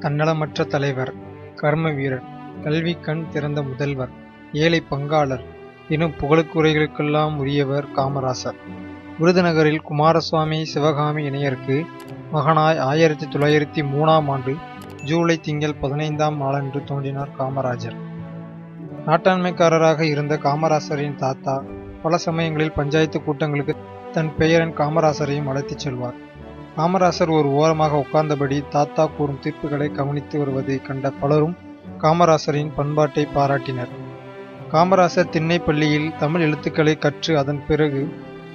தன்னலமற்ற தலைவர் கர்ம வீரர் கல்வி கண் திறந்த முதல்வர் ஏழை பங்காளர் எனும் புகழுக்குறைகளுக்கெல்லாம் உரியவர் காமராசர். விருதுநகரில் குமாரசுவாமி சிவகாமி இணையருக்கு மகனாய் ஆயிரத்தி தொள்ளாயிரத்தி மூணாம் ஆண்டு ஜூலை திங்கள் பதினைந்தாம் நாளன்று தோன்றினார் காமராஜர். நாட்டாண்மைக்காரராக இருந்த காமராசரின் தாத்தா பல சமயங்களில் பஞ்சாயத்து கூட்டங்களுக்கு தன் பெயரன் காமராசரையும் அழைத்துச் செல்வார். காமராசர் ஒரு ஓரமாக உட்கார்ந்தபடி தாத்தா கூறும் தீர்ப்புகளை கவனித்து வருவதை கண்ட பலரும் காமராசரின் பண்பாட்டை பாராட்டினர். காமராசர் திண்ணை பள்ளியில் தமிழ் எழுத்துக்களை கற்று அதன் பிறகு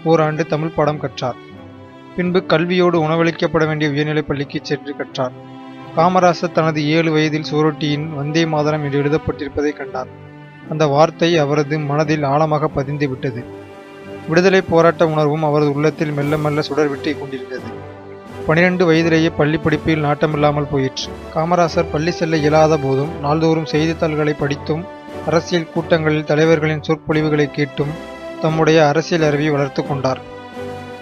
ஓராண்டு தமிழ் பாடம் கற்றார். பின்பு கல்வியோடு உணவளிக்கப்பட வேண்டிய உயர்நிலைப் பள்ளிக்கு சென்று கற்றார். காமராசர் தனது ஏழு வயதில் சுவரொட்டியின் வந்தே மாதரம் என்று எழுதப்பட்டிருப்பதை கண்டார். அந்த வார்த்தை அவரது மனதில் ஆழமாக பதிந்து விட்டது. விடுதலை போராட்ட உணர்வும் அவரது உள்ளத்தில் மெல்ல மெல்ல சுடர்விட்டு கொண்டிருந்தது. பனிரெண்டு வயதிலேயே பள்ளி படிப்பில் நாட்டமில்லாமல் போயிற்று. காமராசர் பள்ளி செல்ல இயலாத போதும் நாள்தோறும் செய்தித்தாள்களை படித்தும் அரசியல் கூட்டங்களில் தலைவர்களின் சொற்பொழிவுகளை கேட்டும் தம்முடைய அரசியல் அறிவை வளர்த்து கொண்டார்.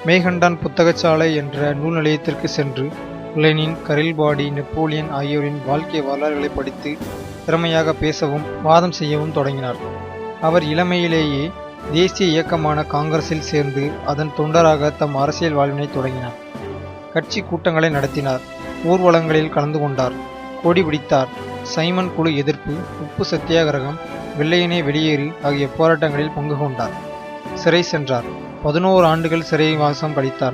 மேகண்டான் புத்தகச்சாலை என்ற நூல் நிலையத்திற்கு சென்று லெனின் கரில்பாடி நெப்போலியன் ஆகியோரின் வாழ்க்கை வரலாறுகளை படித்து திறமையாக பேசவும் வாதம் செய்யவும் தொடங்கினார். அவர் இளமையிலேயே தேசிய இயக்கமான காங்கிரஸில் சேர்ந்து அதன் தொண்டராக தம் அரசியல் வாழ்வினை தொடங்கினார். கட்சி கூட்டங்களை நடத்தினார். ஊர்வலங்களில் கலந்து கொண்டார். கொடி பிடித்தார். சைமன் குழு எதிர்ப்பு உப்பு சத்தியாகிரகம் வெள்ளையனே வெளியேறு ஆகிய போராட்டங்களில் பங்கு கொண்டார். சிறை சென்றார். பதினோரு ஆண்டுகள் சிறைவாசம் படித்தார்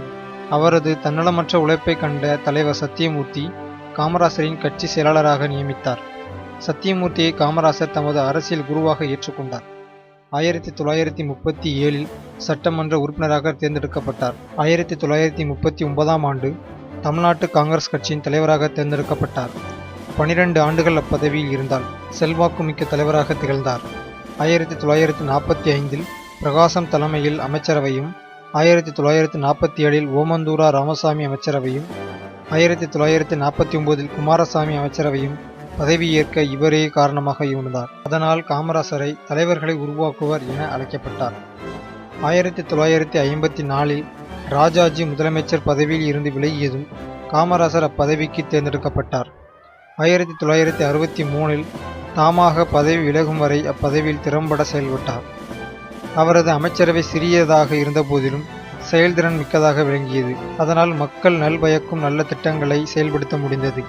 அவரது தன்னலமற்ற உழைப்பை கண்ட தலைவர் சத்தியமூர்த்தி காமராசரின் கட்சி செயலாளராக நியமித்தார். சத்தியமூர்த்தியை காமராசர் தமது அரசியல் குருவாக ஏற்றுக்கொண்டார். ஆயிரத்தி தொள்ளாயிரத்தி முப்பத்தி ஏழில் சட்டமன்ற உறுப்பினராக தேர்ந்தெடுக்கப்பட்டார். ஆயிரத்தி தொள்ளாயிரத்தி முப்பத்தி ஒன்பதாம் ஆண்டு தமிழ்நாட்டு காங்கிரஸ் கட்சியின் தலைவராக தேர்ந்தெடுக்கப்பட்டார். பனிரெண்டு ஆண்டுகள் அப்பதவியில் இருந்தால் செல்வாக்குமிக்க தலைவராக திகழ்ந்தார். ஆயிரத்தி தொள்ளாயிரத்தி நாற்பத்தி ஐந்தில் பிரகாசம் தலைமையில் அமைச்சரவையும் ஆயிரத்தி தொள்ளாயிரத்தி நாற்பத்தி ஏழில் ஓமந்தூரா ராமசாமி அமைச்சரவையும் ஆயிரத்தி தொள்ளாயிரத்தி நாற்பத்தி ஒன்பதில் குமாரசாமி அமைச்சரவையும் பதவியேற்க இவரே காரணமாக இருந்தார் அதனால் காமராசரை தலைவர்களை உருவாக்குவர் என அழைக்கப்பட்டார். ஆயிரத்தி தொள்ளாயிரத்தி ஐம்பத்தி நாலில் ராஜாஜி முதலமைச்சர் பதவியில் இருந்து விலகியதும் காமராசர் அப்பதவிக்கு தேர்ந்தெடுக்கப்பட்டார். ஆயிரத்தி தொள்ளாயிரத்தி அறுபத்தி மூணில் தாமாக பதவி விலகும் வரை அப்பதவியில் திறம்பட செயல்பட்டார். அவரது அமைச்சரவை சிறியதாக இருந்தபோதிலும் செயல்திறன் மிக்கதாக விளங்கியது. அதனால் மக்கள் நல்பயக்கும் நல்ல திட்டங்களை செயல்படுத்த முடிந்தது.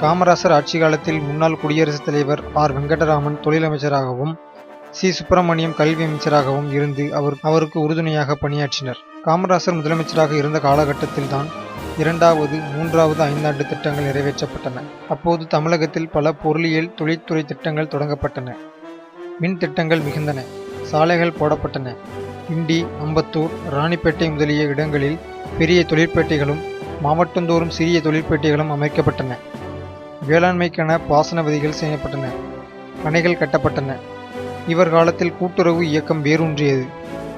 காமராசர் ஆட்சி காலத்தில் முன்னாள் குடியரசுத் தலைவர் ஆர். வெங்கடராமன் தொழிலமைச்சராகவும் சி. சுப்பிரமணியம் கல்வி அமைச்சராகவும் இருந்து அவர் அவருக்கு உறுதுணையாக பணியாற்றினர். காமராசர் முதலமைச்சராக இருந்த காலகட்டத்தில்தான் இரண்டாவது மூன்றாவது ஐந்தாண்டு திட்டங்கள் நிறைவேற்றப்பட்டன. அப்போது தமிழகத்தில் பல பொருளியல் தொழில்துறை திட்டங்கள் தொடங்கப்பட்டன. மின் திட்டங்கள் மிகுந்தன. சாலைகள் போடப்பட்டன. கிண்டி அம்பத்தூர் ராணிப்பேட்டை முதலிய இடங்களில் பெரிய தொழிற்பேட்டைகளும் மாவட்டந்தோறும் சிறிய தொழிற்பேட்டைகளும் அமைக்கப்பட்டன. வேளாண்மைக்கான பாசன விதிகள் செய்யப்பட்டன. அணைகள் கட்டப்பட்டன. இவர் காலத்தில் கூட்டுறவு இயக்கம் வேரூன்றியது.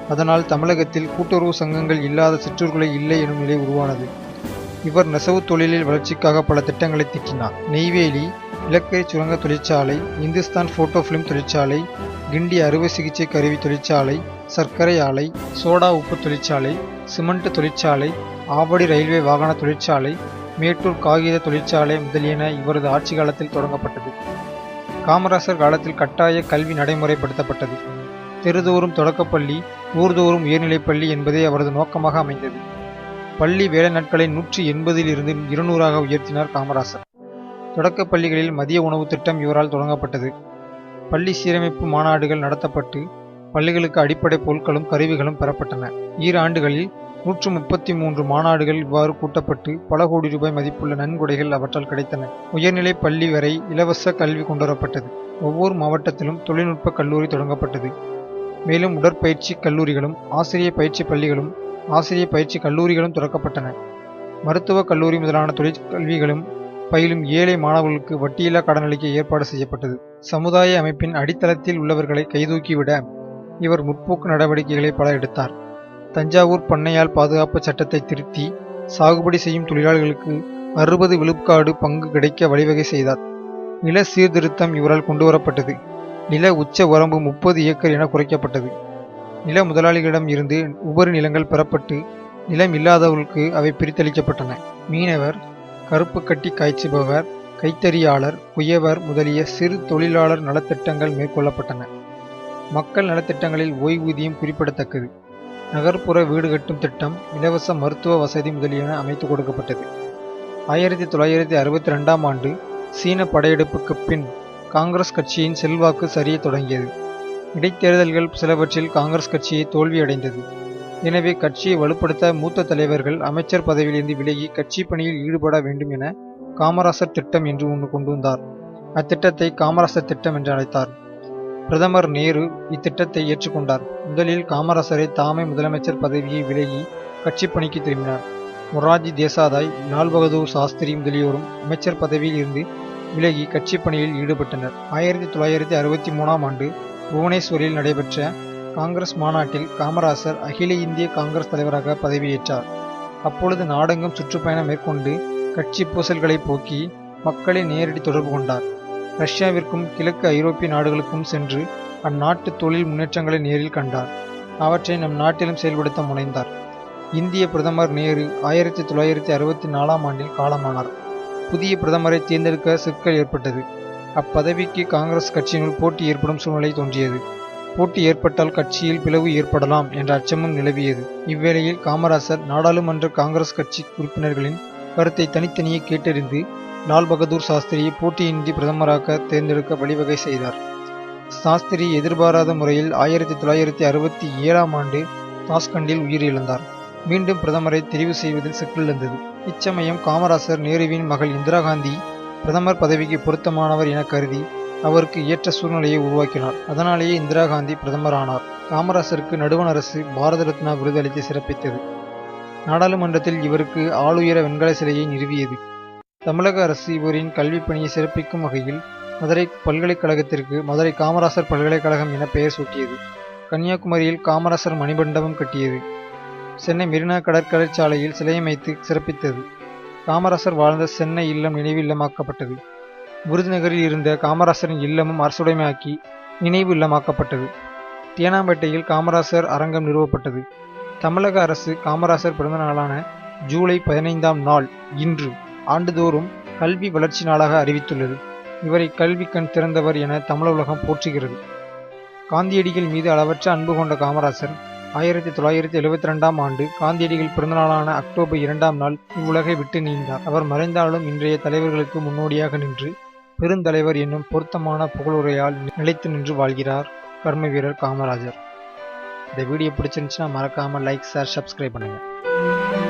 அதனால் தமிழகத்தில் கூட்டுறவு சங்கங்கள் இல்லாத சிற்றூர்களை இல்லை எனும் நிலை உருவானது. இவர் நெசவு தொழிலில் வளர்ச்சிக்காக பல திட்டங்களை தீட்டினார் நெய்வேலி இலக்கை சுரங்க தொழிற்சாலை இந்துஸ்தான் போட்டோ பிலிம் தொழிற்சாலை கிண்டி அறுவை சிகிச்சை கருவி தொழிற்சாலை சர்க்கரை ஆலை சோடா உப்பு தொழிற்சாலை சிமெண்ட் தொழிற்சாலை ஆவடி ரயில்வே வாகன தொழிற்சாலை மேட்டூர் காகித தொழிற்சாலை முதலியன இவரது ஆட்சி காலத்தில் தொடங்கப்பட்டது. காமராசர் காலத்தில் கட்டாய கல்வி நடைமுறைப்படுத்தப்பட்டது. தெருதோறும் தொடக்கப்பள்ளி ஊர்தோறும் உயர்நிலைப்பள்ளி என்பதே அவரது நோக்கமாக அமைந்தது. பள்ளி வேலை நாட்களை நூற்றி எண்பதில் இருந்து இருநூறாக உயர்த்தினார் காமராசர். தொடக்கப் பள்ளிகளில் மதிய உணவு திட்டம் இவரால் தொடங்கப்பட்டது. பள்ளி சீரமைப்பு மாநாடுகள் நடத்தப்பட்டு பள்ளிகளுக்கு அடிப்படை பொருட்களும் கருவிகளும் பெறப்பட்டன. ஈராண்டுகளில் நூற்று முப்பத்தி மூன்று மாநாடுகள் இவ்வாறு கூட்டப்பட்டு பல கோடி ரூபாய் மதிப்புள்ள நன்கொடைகள் அவற்றால் கிடைத்தன. உயர்நிலை பள்ளி வரை இலவச கல்வி கொண்டுவரப்பட்டது. ஒவ்வொரு மாவட்டத்திலும் தொழில்நுட்ப கல்லூரி தொடங்கப்பட்டது. மேலும் உடற்பயிற்சி கல்லூரிகளும் ஆசிரியர் பயிற்சி பள்ளிகளும் ஆசிரியர் பயிற்சி கல்லூரிகளும் திறக்கப்பட்டன. மருத்துவக் கல்லூரி முதலான தொழிற்கல்விகளும் பயிலும் ஏழை மாணவர்களுக்கு வட்டியில்லா கடனளிக்க ஏற்பாடு செய்யப்பட்டது. சமுதாய அமைப்பின் அடித்தளத்தில் உள்ளவர்களை கைதூக்கிவிட இவர் முற்போக்கு நடவடிக்கைகளை பல எடுத்தார். தஞ்சாவூர் பண்ணையால் பாதுகாப்பு சட்டத்தை திருத்தி சாகுபடி செய்யும் தொழிலாளர்களுக்கு அறுபது விழுக்காடு பங்கு கிடைக்க வழிவகை செய்தார். நில சீர்திருத்தம் இவரால் கொண்டுவரப்பட்டது. நில உச்ச வரம்பு முப்பது ஏக்கர் என குறைக்கப்பட்டது. நில முதலாளிகளிடம் இருந்து உபரி நிலங்கள் பெறப்பட்டு நிலம் இல்லாதவர்களுக்கு அவை பிரித்தளிக்கப்பட்டன. மீனவர் கருப்பு கட்டி காய்ச்சுபவர் கைத்தறியாளர் குயவர் முதலிய சிறு தொழிலாளர் நலத்திட்டங்கள் மேற்கொள்ளப்பட்டன. மக்கள் நலத்திட்டங்களில் ஓய்வூதியம் குறிப்பிடத்தக்கது. நகர்ப்புற வீடு கட்டும் திட்டம் இலவச மருத்துவ வசதி முதலியன அமைத்து கொடுக்கப்பட்டது. ஆயிரத்தி தொள்ளாயிரத்தி அறுபத்தி ரெண்டாம் ஆண்டு சீன படையெடுப்புக்கு பின் காங்கிரஸ் கட்சியின் செல்வாக்கு சரிய தொடங்கியது. இடைத்தேர்தல்கள் சிலவற்றில் காங்கிரஸ் கட்சியை தோல்வியடைந்தது. எனவே கட்சியை வலுப்படுத்த மூத்த தலைவர்கள் அமைச்சர் பதவியிலிருந்து விலகி கட்சி பணியில் ஈடுபட வேண்டும் என காமராசர் திட்டம் என்று ஒன்று கொண்டு வந்தார். அத்திட்டத்தை காமராசர் திட்டம் என்று அழைத்தார். பிரதமர் நேரு இத்திட்டத்தை ஏற்றுக்கொண்டார். முதலில் காமராசரை தாமே முதலமைச்சர் பதவியை விலகி கட்சி பணிக்கு திரும்பினார். மொரார்ஜி தேசாதாய் லால் பகதூர் சாஸ்திரி முதலியோரும் அமைச்சர் பதவியில் இருந்து விலகி கட்சி பணியில் ஈடுபட்டனர். ஆயிரத்தி தொள்ளாயிரத்தி அறுபத்தி மூணாம் ஆண்டு புவனேஸ்வரில் நடைபெற்ற காங்கிரஸ் மாநாட்டில் காமராசர் அகில இந்திய காங்கிரஸ் தலைவராக பதவியேற்றார். அப்பொழுது நாடெங்கும் சுற்றுப்பயணம் மேற்கொண்டு கட்சி பூசல்களை போக்கி மக்களை நேரடி தொடர்பு கொண்டார். ரஷ்யாவிற்கும் கிழக்கு ஐரோப்பிய நாடுகளுக்கும் சென்று அந்நாட்டு தொழில் முன்னேற்றங்களை நேரில் கண்டார். அவற்றை நம் நாட்டிலும் செயல்படுத்த முனைந்தார். இந்திய பிரதமர் நேரு ஆயிரத்தி தொள்ளாயிரத்தி அறுபத்தி நாலாம் ஆண்டில் காலமானார். புதிய பிரதமரை தேர்ந்தெடுக்க சிக்கல் ஏற்பட்டது. அப்பதவிக்கு காங்கிரஸ் கட்சியினுள் போட்டி ஏற்படும் சூழ்நிலை தோன்றியது. போட்டி ஏற்பட்டால் கட்சியில் பிளவு ஏற்படலாம் என்ற அச்சமும் நிலவியது. இவ்வேளையில் காமராசர் நாடாளுமன்ற காங்கிரஸ் கட்சி உறுப்பினர்களின் கருத்தை தனித்தனியே கேட்டறிந்து லால் பகதூர் சாஸ்திரியை போட்டியின்றி பிரதமராக தேர்ந்தெடுக்க வழிவகை செய்தார். சாஸ்திரி எதிர்பாராத முறையில் ஆயிரத்தி தொள்ளாயிரத்தி அறுபத்தி ஏழாம் ஆண்டு தாஸ்கண்டில் உயிரிழந்தார். மீண்டும் பிரதமரை தெரிவு செய்வதில் சிக்கலிருந்தது இச்சமயம் காமராசர் நேருவின் மகள் இந்திரா காந்தி பிரதமர் பதவிக்கு பொருத்தமானவர் என கருதி அவருக்கு ஏற்ற சூழ்நிலையை உருவாக்கினார். அதனாலேயே இந்திரா காந்தி பிரதமரானார். காமராசருக்கு நடுவண் அரசு பாரத ரத்னா விருது அளித்து சிறப்பித்தது. நாடாளுமன்றத்தில் இவருக்கு ஆளுயர வெண்கல சிலையை நிறுவியது. தமிழக அரசு இவரின் கல்விப் பணியை சிறப்பிக்கும் வகையில் மதுரை பல்கலைக்கழகத்திற்கு மதுரை காமராசர் பல்கலைக்கழகம் என பெயர் சூட்டியது. கன்னியாகுமரியில் காமராசர் மணிமண்டபம் கட்டியது. சென்னை மெரினா கடற்கரை சாலையில் சிலையமைத்து சிறப்பித்தது. காமராசர் வாழ்ந்த சென்னை இல்லம் நினைவு இல்லமாக்கப்பட்டது. விருதுநகரில் இருந்த காமராசரின் இல்லமும் அரசுடைமையாக்கி நினைவு இல்லமாக்கப்பட்டது. தேனாம்பேட்டையில் காமராசர் அரங்கம் நிறுவப்பட்டது. தமிழக அரசு காமராசர் பிறந்த நாளான ஜூலை பதினைந்தாம் நாள் இன்று. ஆண்டுதோறும் கல்வி வளர்ச்சி நாளாக அறிவித்துள்ளது. இவரை கல்வி கண் திறந்தவர் என தமிழ் உலகம் போற்றுகிறது. காந்தியடிகள் மீது அளவற்ற அன்பு கொண்ட காமராசர் ஆயிரத்தி தொள்ளாயிரத்தி எழுபத்தி ரெண்டாம் ஆண்டு காந்தியடிகள் பிறந்தநாளான அக்டோபர் இரண்டாம் நாள் இவ்வுலகை விட்டு நீந்தார். அவர் மறைந்தாலும் இன்றைய தலைவர்களுக்கு முன்னோடியாக நின்று பெருந்தலைவர் என்னும் பொருத்தமான புகழுரையால் நிலைத்து நின்று வாழ்கிறார் கர்ம வீரர் காமராஜர். இந்த வீடியோ பிடிச்சிருந்துச்சுன்னா மறக்காமல் லைக் ஷேர் சப்ஸ்கிரைப் பண்ணுங்கள்